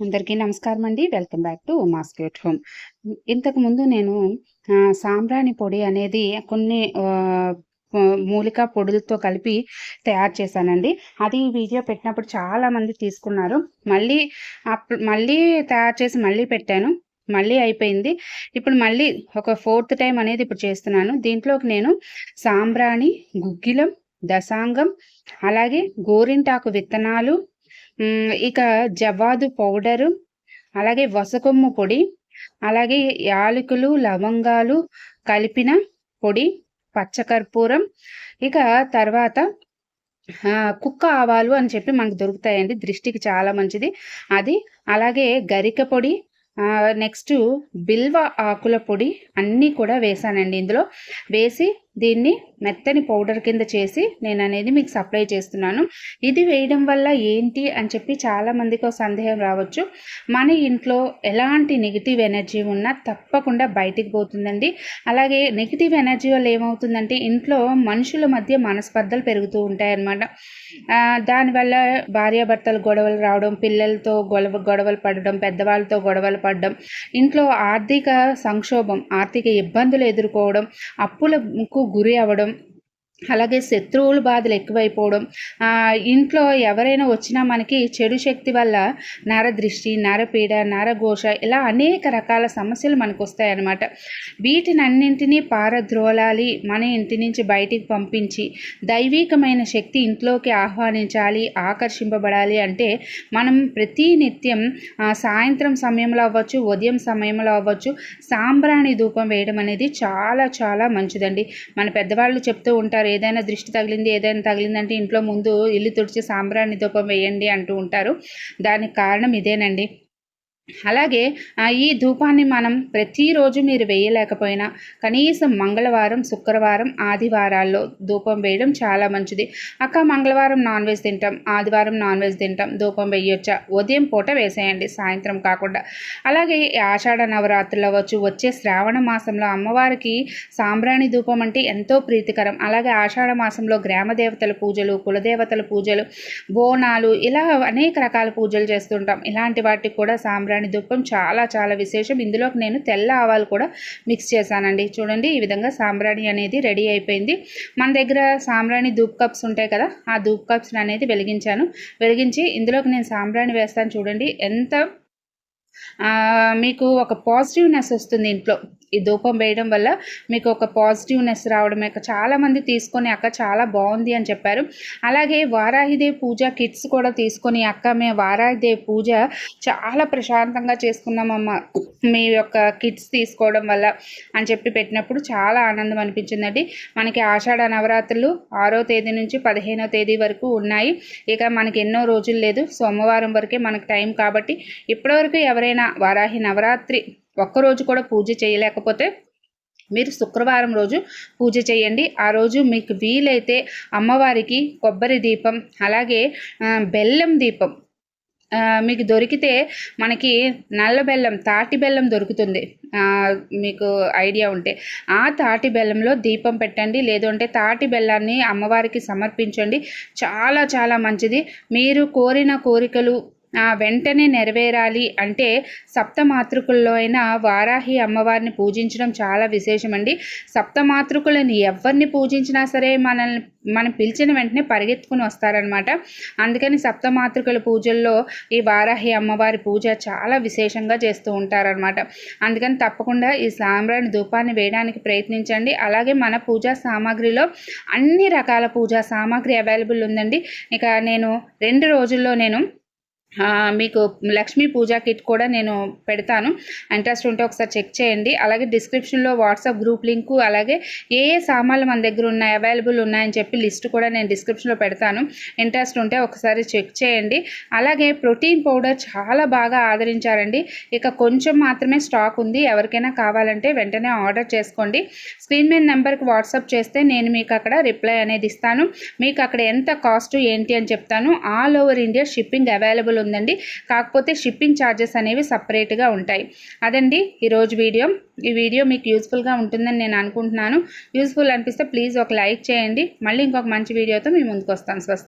అందరికీ నమస్కారం అండి. Welcome back to mascot home. ఇంతకుముందు నేను సాంబ్రాణి పొడి అనేది కొన్ని మూలిక పొడులతో కలిపి తయారు చేశానండి. అది వీడియో పెట్టినప్పుడు చాలామంది తీసుకున్నారు. మళ్ళీ మళ్ళీ తయారు చేసి మళ్ళీ పెట్టాను. మళ్ళీ అయిపోయింది. ఇప్పుడు మళ్ళీ ఒక ఫోర్త్ టైం అనేది ఇప్పుడు చేస్తున్నాను. దీంట్లోకి నేను సాంబ్రాణి గుగ్గిలం దశాంగం అలాగే గోరింటాకు విత్తనాలు ఇక జవ్వాదు పౌడరు అలాగే వసకొమ్ము పొడి అలాగే యాలకులు లవంగాలు కలిపిన పొడి పచ్చకర్పూరం. ఇక తర్వాత కుక్క ఆవాలు అని చెప్పి మనకు దొరుకుతాయండి దృష్టికి చాలా మంచిది. అది అలాగే గరిక పొడి నెక్స్ట్ బిల్వ ఆకుల పొడి అన్నీ కూడా వేసానండి ఇందులో. వేసి దీన్ని మెత్తని పౌడర్ కింద చేసి నేను అనేది మీకు సప్లై చేస్తున్నాను. ఇది వేయడం వల్ల ఏంటి అని చెప్పి చాలామందికి సందేహం రావచ్చు. మన ఇంట్లో ఎలాంటి నెగిటివ్ ఎనర్జీ ఉన్నా తప్పకుండా బయటికి పోతుందండి. అలాగే నెగిటివ్ ఎనర్జీ వల్ల ఏమవుతుందంటే ఇంట్లో మనుషుల మధ్య మనస్పర్ధలు పెరుగుతూ ఉంటాయన్నమాట. దానివల్ల భార్యాభర్తలు గొడవలు రావడం పిల్లలతో గొడవ గొడవలు పడడం పెద్దవాళ్ళతో గొడవలు పడడం ఇంట్లో ఆర్థిక సంక్షోభం ఆర్థిక ఇబ్బందులు ఎదుర్కోవడం అప్పులకు గురి అవ్వడం అలాగే శత్రువుల బాధలు ఎక్కువైపోవడం ఇంట్లో ఎవరైనా వచ్చినా మనకి చెడు శక్తి వల్ల నరదృష్టి నరపీడ నరఘోష ఇలా అనేక రకాల సమస్యలు మనకు వస్తాయన్నమాట వీటిని అన్నింటినీ పారద్రోలాలి మన ఇంటి నుంచి బయటికి పంపించి దైవీకమైన శక్తి ఇంట్లోకి ఆహ్వానించాలి ఆకర్షింపబడాలి అంటే మనం ప్రతి నిత్యం సాయంత్రం సమయంలో అవ్వచ్చు ఉదయం సమయంలో అవ్వచ్చు సాంబ్రాణి ధూపం వేయడం అనేది చాలా చాలా మంచిదండి. మన పెద్దవాళ్ళు చెప్తూ ఉంటారు ఉంటారు ఏదైనా దృష్టి తగిలింది ఏదైనా తగిలిందంటే ఇంట్లో ముందు ఇల్లు తుడిచి సాంబ్రాణి ధూపం వేయండి అంటూ ఉంటారు. దానికి కారణం ఇదేనండి. అలాగే ఈ ధూపాన్ని మనం ప్రతిరోజు మీరు వేయలేకపోయినా కనీసం మంగళవారం శుక్రవారం ఆదివారాల్లో ధూపం వేయడం చాలా మంచిది. అక్క మంగళవారం నాన్ వెజ్ తింటాం ఆదివారం నాన్ వెజ్ తింటాం ధూపం వేయొచ్చా? ఉదయం పూట వేసేయండి సాయంత్రం కాకుండా. అలాగే ఆషాఢ నవరాత్రులు అవ్వచ్చు వచ్చే శ్రావణ మాసంలో అమ్మవారికి సాంబ్రాణి ధూపం అంటే ఎంతో ప్రీతికరం. అలాగే ఆషాఢ మాసంలో గ్రామ దేవతల పూజలు కులదేవతల పూజలు బోనాలు ఇలా అనేక రకాల పూజలు చేస్తుంటాం. ఇలాంటి వాటికి కూడా సాంబ్రాణి రాణి దుప్పం చాలా చాలా విశేషం. ఇందులోకి నేను తెల్ల ఆవాలు కూడా మిక్స్ చేశానండి. చూడండి ఈ విధంగా సాంబ్రాణి అనేది రెడీ అయిపోయింది. మన దగ్గర సాంబ్రాణి ధూప్ కప్స్ ఉంటాయి కదా ఆ ధూప్ కప్స్ అనేది వెలిగించాను. వెలిగించి ఇందులోకి నేను సాంబ్రాణి వేస్తాను చూడండి ఎంత మీకు ఒక పాజిటివ్నెస్ వస్తుంది ఇంట్లో. ఈ ధూపం వేయడం వల్ల మీకు ఒక పాజిటివ్నెస్ రావడం యొక్క చాలామంది తీసుకొని అక్క చాలా బాగుంది అని చెప్పారు. అలాగే వారాహిదేవి పూజ కిట్స్ కూడా తీసుకొని అక్క మేము వారాహిదేవి పూజ చాలా ప్రశాంతంగా చేసుకున్నామమ్మ. మీ యొక్క కిట్స్ తీసుకోవడం వల్ల అని చెప్పి పెట్టినప్పుడు చాలా ఆనందం అనిపించిందండి. మనకి ఆషాఢ నవరాత్రులు ఆరో తేదీ నుంచి పదిహేనో తేదీ వరకు ఉన్నాయి. ఇక మనకి ఎన్నో రోజులు లేదు. సోమవారం వరకే మనకు టైం కాబట్టి ఇప్పటివరకు ఎవరైనా వారాహి నవరాత్రి ఒక్కరోజు కూడా పూజ చేయలేకపోతే మీరు శుక్రవారం రోజు పూజ చేయండి. ఆ రోజు మీకు వీలైతే అమ్మవారికి కొబ్బరి దీపం అలాగే బెల్లం దీపం మీకు దొరికితే మనకి నల్ల బెల్లం తాటి బెల్లం దొరుకుతుంది. మీకు ఐడియా ఉంటే ఆ తాటి బెల్లంలో దీపం పెట్టండి. లేదంటే తాటి బెల్లాన్ని అమ్మవారికి సమర్పించండి. చాలా చాలా మంచిది. మీరు కోరిన కోరికలు వెంటనే నెరవేరాలి అంటే సప్తమాతృకుల్లో అయినా వారాహి అమ్మవారిని పూజించడం చాలా విశేషమండి. సప్తమాతృకులని ఎవరిని పూజించినా సరే మనల్ని మనం పిలిచిన వెంటనే పరిగెత్తుకుని వస్తారనమాట అందుకని సప్తమాతృకల పూజల్లో ఈ వారాహి అమ్మవారి పూజ చాలా విశేషంగా చేస్తూ ఉంటారనమాట అందుకని తప్పకుండా ఈ సాంబ్రాణి ధూపాన్ని వేయడానికి ప్రయత్నించండి. అలాగే మన పూజా సామాగ్రిలో అన్ని రకాల పూజా సామాగ్రి అవైలబుల్ ఉందండి. ఇక నేను రెండు రోజుల్లో నేను మీకు లక్ష్మీ పూజా కిట్ కూడా నేను పెడతాను. ఇంట్రెస్ట్ ఉంటే ఒకసారి చెక్ చేయండి. అలాగే డిస్క్రిప్షన్లో వాట్సాప్ గ్రూప్ లింకు అలాగే ఏ ఏ సామాన్లు మన దగ్గర ఉన్నాయి అవైలబుల్ ఉన్నాయని చెప్పి లిస్ట్ కూడా నేను డిస్క్రిప్షన్లో పెడతాను. ఇంట్రెస్ట్ ఉంటే ఒకసారి చెక్ చేయండి. అలాగే ప్రోటీన్ పౌడర్ చాలా బాగా ఆదరించారండి. ఇక కొంచెం మాత్రమే స్టాక్ ఉంది. ఎవరికైనా కావాలంటే వెంటనే ఆర్డర్ చేసుకోండి. స్క్రీన్ మీద నెంబర్కి వాట్సాప్ చేస్తే నేను మీకు అక్కడ రిప్లై అనేది ఇస్తాను. మీకు అక్కడ ఎంత కాస్ట్ ఏంటి అని చెప్తాను. All over India shipping available ఉందండి. కాకపోతే షిప్పింగ్ ఛార్జెస్ అనేవి సపరేట్గా ఉంటాయి. అదండి ఈరోజు వీడియో. ఈ వీడియో మీకు యూస్ఫుల్గా ఉంటుందని నేను అనుకుంటున్నాను. యూస్ఫుల్ అనిపిస్తే ప్లీజ్ ఒక లైక్ చేయండి. మళ్ళీ ఇంకొక మంచి వీడియోతో మీ ముందుకు వస్తాను. స్వస్తి